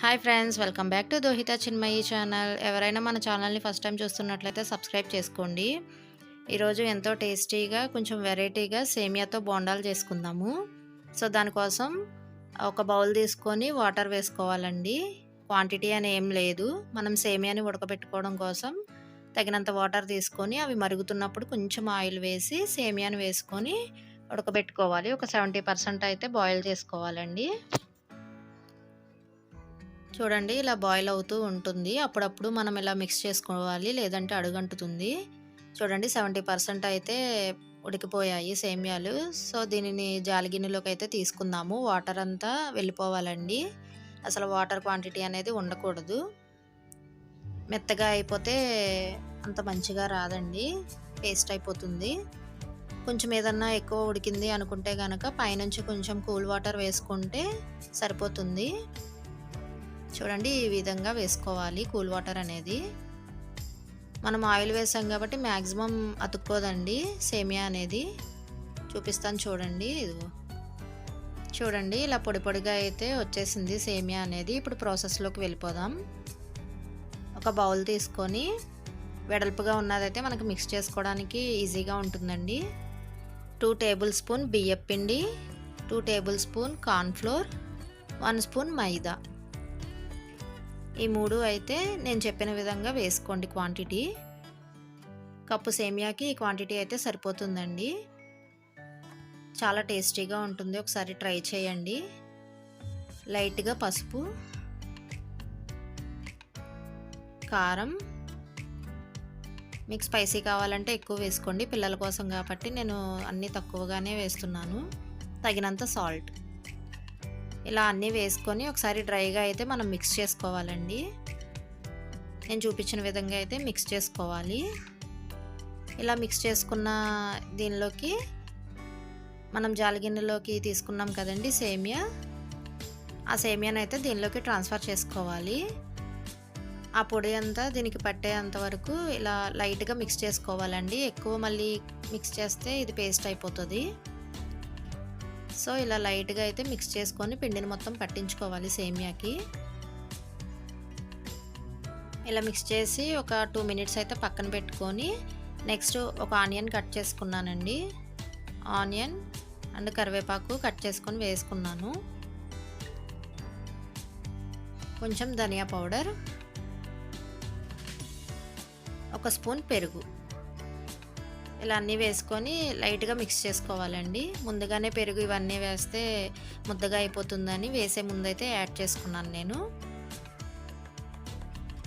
Hi friends welcome back to Dohita Chinmayi channel ఎవరైనా మన ఛానల్ని ఫస్ట్ టైం చూస్తున్నట్లయితే సబ్స్క్రైబ్ చేసుకోండి. ఈరోజు ఎంతో టేస్టీగా కొంచెం వెరైటీగా సేమియాతో బోండాలు చేసుకుందాము. సో దానికోసం ఒక బౌల్ తీసుకొని వాటర్ వేసుకోవాలండి. క్వాంటిటీ అని ఏం లేదు. మనం సేమియాని ఉడకబెట్టుకోవడం కోసం తగినంత వాటర్ తీసుకొని అవి మరుగుతున్నప్పుడు కొంచెం ఆయిల్ వేసి సేమియాని వేసుకొని ఉడకబెట్టుకోవాలి. ఒక సెవెంటీ పర్సెంట్ అయితే బాయిల్ చేసుకోవాలండి. చూడండి ఇలా బాయిల్ అవుతూ ఉంటుంది. అప్పుడప్పుడు మనం ఇలా మిక్స్ చేసుకోవాలి లేదంటే అడుగంటుతుంది. చూడండి సెవెంటీ పర్సెంట్ అయితే ఉడికిపోయాయి సేమ్యాలు. సో దీనిని జాలిగిన్నెలోకి అయితే తీసుకుందాము. వాటర్ అంతా వెళ్ళిపోవాలండి. అసలు వాటర్ క్వాంటిటీ అనేది ఉండకూడదు. మెత్తగా అయిపోతే అంత మంచిగా రాదండి. పేస్ట్ అయిపోతుంది. కొంచెం ఏదన్నా ఎక్కువ ఉడికింది అనుకుంటే కనుక పైనుంచి కొంచెం కూల్ వాటర్ వేసుకుంటే సరిపోతుంది. చూడండి ఈ విధంగా వేసుకోవాలి కూల్ వాటర్ అనేది. మనం ఆయిల్ వేసాం కాబట్టి మ్యాక్సిమం అతుక్కోదండి సేమియా అనేది. చూపిస్తాను చూడండి ఇదిగో. చూడండి ఇలా పొడి పొడిగా అయితే వచ్చేసింది సేమియా అనేది. ఇప్పుడు ప్రాసెస్లోకి వెళ్ళిపోదాం. ఒక బౌల్ తీసుకొని వెడల్పుగా ఉన్నదైతే మనకు మిక్స్ చేసుకోవడానికి ఈజీగా ఉంటుందండి. టూ టేబుల్ స్పూన్ బియ్యపిండి two tablespoon cornflour one spoon maida. ఈ మూడు అయితే నేను చెప్పిన విధంగా వేసుకోండి క్వాంటిటీ. కప్పు సేమియాకి ఈ క్వాంటిటీ అయితే సరిపోతుందండి. చాలా టేస్టీగా ఉంటుంది. ఒకసారి ట్రై చేయండి. లైట్గా పసుపు కారం. మీకు స్పైసీ కావాలంటే ఎక్కువ వేసుకోండి. పిల్లల కోసం కాబట్టి నేను అన్నీ తక్కువగానే వేస్తున్నాను. తగినంత సాల్ట్. ఇలా అన్నీ వేసుకొని ఒకసారి డ్రైగా అయితే మనం మిక్స్ చేసుకోవాలండి. నేను చూపించిన విధంగా అయితే మిక్స్ చేసుకోవాలి. ఇలా మిక్స్ చేసుకున్న దీనిలోకి మనం జాలిగిన్నెలోకి తీసుకున్నాం కదండి సేమియా. ఆ సేమియాని అయితే దీనిలోకి ట్రాన్స్ఫర్ చేసుకోవాలి. ఆ పొడి అంతా దీనికి పట్టేంత వరకు ఇలా లైట్గా మిక్స్ చేసుకోవాలండి. ఎక్కువ మళ్ళీ మిక్స్ చేస్తే ఇది పేస్ట్ అయిపోతుంది. సో ఇలా లైట్గా అయితే మిక్స్ చేసుకొని పిండిని మొత్తం పట్టించుకోవాలి సేమియాకి. ఇలా మిక్స్ చేసి ఒక టూ మినిట్స్ అయితే పక్కన పెట్టుకొని నెక్స్ట్ ఒక ఆనియన్ కట్ చేసుకున్నానండి. ఆనియన్ అండ్ కరివేపాకు కట్ చేసుకొని వేసుకున్నాను. కొంచెం ధనియా పౌడర్ ఒక స్పూన్ పెరుగు. ఇలా అన్నీ వేసుకొని లైట్గా మిక్స్ చేసుకోవాలండి. ముందుగానే పెరుగు ఇవన్నీ వేస్తే ముద్దగా అయిపోతుందని వేసే ముందైతే యాడ్ చేసుకున్నాను నేను.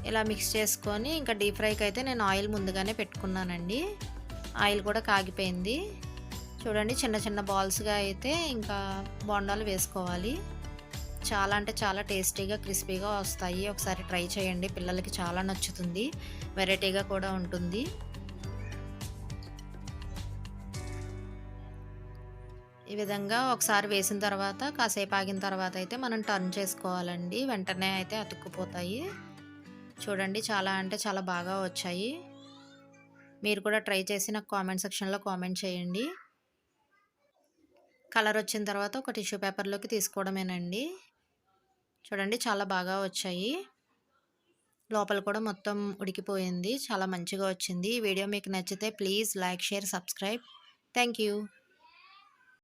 ఇలా మిక్స్ చేసుకొని ఇంకా డీప్ ఫ్రైకి అయితే నేను ఆయిల్ ముందుగానే పెట్టుకున్నానండి. ఆయిల్ కూడా కాగిపోయింది. చూడండి చిన్న చిన్న బాల్స్గా అయితే ఇంకా బొండాలు వేసుకోవాలి. చాలా అంటే చాలా టేస్టీగా క్రిస్పీగా వస్తాయి. ఒకసారి ట్రై చేయండి. పిల్లలకి చాలా నచ్చుతుంది. వెరైటీగా కూడా ఉంటుంది. ఈ విధంగా ఒకసారి వేసిన తర్వాత కాసేపు ఆగిన తర్వాత అయితే మనం టర్న్ చేసుకోవాలండి. వెంటనే అయితే అతుక్కుపోతాయి. చూడండి చాలా అంటే చాలా బాగా వచ్చాయి. మీరు కూడా ట్రై చేసి నాకు కామెంట్ సెక్షన్లో కామెంట్ చేయండి. కలర్ వచ్చిన తర్వాత ఒక టిష్యూ పేపర్లోకి తీసుకోవడమేనండి. చూడండి చాలా బాగా వచ్చాయి. లోపల కూడా మొత్తం ఉడికిపోయింది. చాలా మంచిగా వచ్చింది. ఈ వీడియో మీకు నచ్చితే please like share subscribe thank you